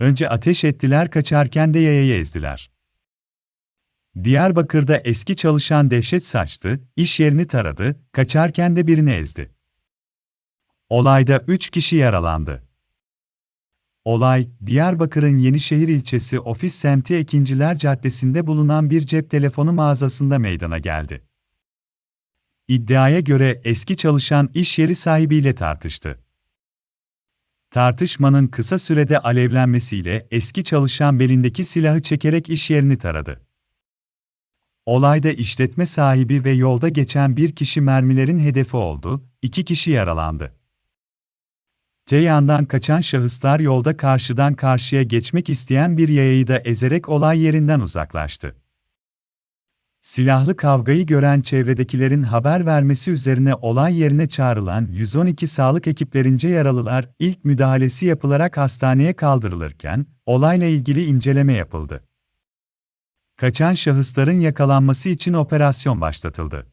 Önce ateş ettiler kaçarken de yayayı ezdiler. Diyarbakır'da eski çalışan dehşet saçtı, iş yerini taradı, kaçarken de birini ezdi. Olayda 3 kişi yaralandı. Olay, Diyarbakır'ın Yenişehir ilçesi Ofis semti Ekinciler Caddesi'nde bulunan bir cep telefonu mağazasında meydana geldi. İddiaya göre eski çalışan iş yeri sahibiyle tartıştı. Tartışmanın kısa sürede alevlenmesiyle eski çalışan belindeki silahı çekerek iş yerini taradı. Olayda işletme sahibi ve yolda geçen bir kişi mermilerin hedefi oldu, iki kişi yaralandı. Te yandan kaçan şahıslar yolda karşıdan karşıya geçmek isteyen bir yayayı da ezerek olay yerinden uzaklaştı. Silahlı kavgayı gören çevredekilerin haber vermesi üzerine olay yerine çağrılan 112 sağlık ekiplerince yaralılar ilk müdahalesi yapılarak hastaneye kaldırılırken olayla ilgili inceleme yapıldı. Kaçan şahısların yakalanması için operasyon başlatıldı.